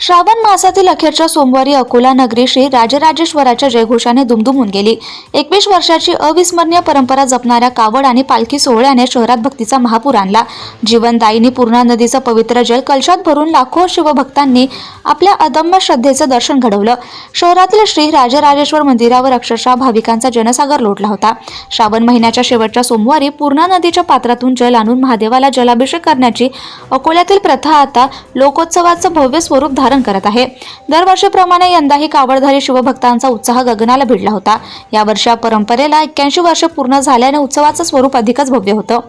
श्रावण मासातील अखेरच्या सोमवारी अकोला नगरी श्री राजराजेश्वराच्या जयघोषाने दुमदुमून गेली. एकवीस वर्षाची अविस्मरणीय परंपरा जपणाऱ्या कावड आणि पालखी सोहळ्याने शहरात भक्तीचा महापूर आणला. जीवनदायीनी पूर्णा नदीचं पवित्र जल कलशात भरून लाखो शिवभक्तांनी आपल्या अदम्य श्रद्धेचं दर्शन घडवलं. शहरातील श्री राजराजेश्वर मंदिरावर अक्षरशः भाविकांचा जनसागर लोटला होता. श्रावण महिन्याच्या शेवटच्या सोमवारी पूर्णा नदीच्या पात्रातून जल आणून महादेवाला जलाभिषेक करण्याची अकोल्यातील प्रथा आता लोकोत्सवाचं भव्य स्वरूप धारण करत आहे. दरवर्षीप्रमाणे यंदाही कावडधारी शिवभक्तांचा उत्साह गगनाला भिडला होता. यावर्षी या परंपरेला एक्क्याऐंशी वर्ष पूर्ण झाल्याने उत्सवाचं स्वरूप अधिकच भव्य होतं.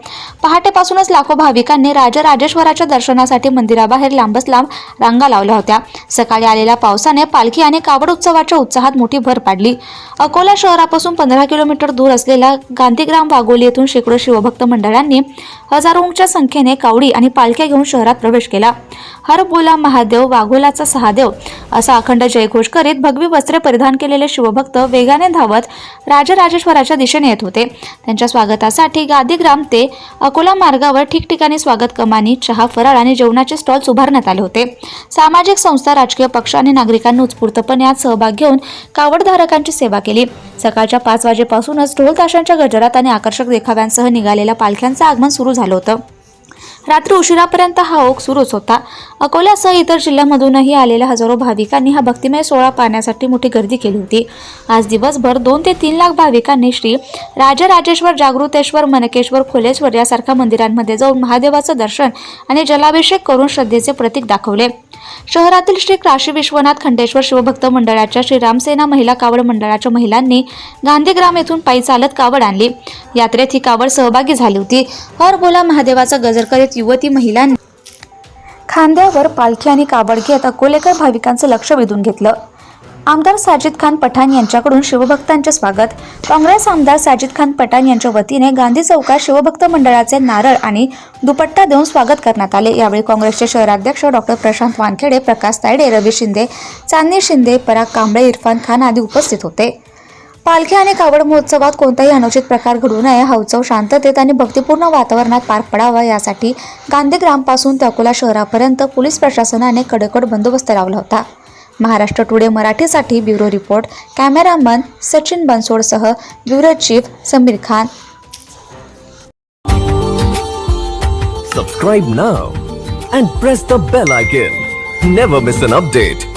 पहाटेपासूनच लाखो भाविकांनी राजराजेश्वराच्या दर्शनासाठी मंदिराबाहेर लांबच लांब रांगा लावल्या होत्या. सकाळी आलेल्या पावसाने पालखी आणि कावड उत्सवाच्या उत्साहात मोठी भर पाडली. अकोला शहरापासून पंधरा किलोमीटर दूर असलेल्या गांधीग्राम वाघोली येथून शेकडो शिवभक्त मंडळांनी हजारोंच्या संख्येने कावडी आणि पालख्या घेऊन शहरात प्रवेश केला. हर बोला महादेव वाघोला वाघोलाचा सहादेव असा अखंड जयघोष करीत भगवी वस्त्रे परिधान केलेले शिवभक्त वेगाने धावत राजराजेश्वराच्या दिशेने येत होते. त्यांच्या स्वागतासाठी गादीग्राम ते अकोला मार्गावर ठिकठिकाणी स्वागत कमानी चहा फराळ आणि जेवणाचे स्टॉल्स उभारण्यात आले होते. सामाजिक संस्था राजकीय पक्ष आणि नागरिकांनी उत्स्फूर्तपणे यात सहभाग घेऊन कावडधारकांची सेवा केली. सकाळच्या पाच वाजेपासूनच ढोल ताशांच्या गजरात आणि आकर्षक देखाव्यांसह निघालेल्या पालख्यांचं आगमन सुरू झालं होतं. रात्री उशिरापर्यंत हा ओघ सुरूच होता. अकोल्यासह इतर जिल्ह्यामधूनही आलेल्या हजारो भाविकांनी हा भक्तिमय सोहळा पाहण्यासाठी मोठी गर्दी केली होती. आज दिवसभर दोन ते तीन लाख भाविकांनी श्री राजराजेश्वर जागृतेश्वर मनकेश्वर खोलेश्वर यासारख्या मंदिरांमध्ये जाऊन महादेवाचं दर्शन आणि जलाभिषेक करून श्रद्धेचे प्रतीक दाखवले. शहरातील श्री काशी विश्वनाथ खंडेश्वर शिवभक्त मंडळाच्या श्री रामसेना महिला कावड मंडळाच्या महिलांनी गांधीग्राम येथून पायी चालत कावड आणली. यात्रेत ही कावड सहभागी झाली होती. हर बोला महादेवाचा गजर करीत युवती महिलांनी खांद्यावर पालखी आणि कावड घेत अकोलेकर भाविकांचं लक्ष वेधून घेतलं. आमदार साजिद खान पठाण यांच्याकडून शिवभक्तांचे स्वागत. काँग्रेस आमदार साजिद खान पठाण यांच्या वतीने गांधी चौकात शिवभक्त मंडळाचे नारळ आणि दुपट्टा देऊन स्वागत करण्यात आले. यावेळी काँग्रेसचे शहराध्यक्ष डॉक्टर प्रशांत वानखेडे प्रकाश तायडे रवी शिंदे चांदणी शिंदे पराग कांबळे इरफान खान आदी उपस्थित होते. पालखी आणि कावड महोत्सवात कोणताही अनुचित प्रकार घडू नये हा उत्सव शांततेत आणि भक्तिपूर्ण वातावरणात पार पडावा यासाठी गांधीग्रामपासून ते अकोला शहरापर्यंत पोलीस प्रशासनाने कडकड बंदोबस्त लावला होता. महाराष्ट्र टुडे मराठीसाठी bureau report cameraman Sachin बनसोडसह bureau chief Sameer Khan Subscribe now and press the bell icon. Never miss an update.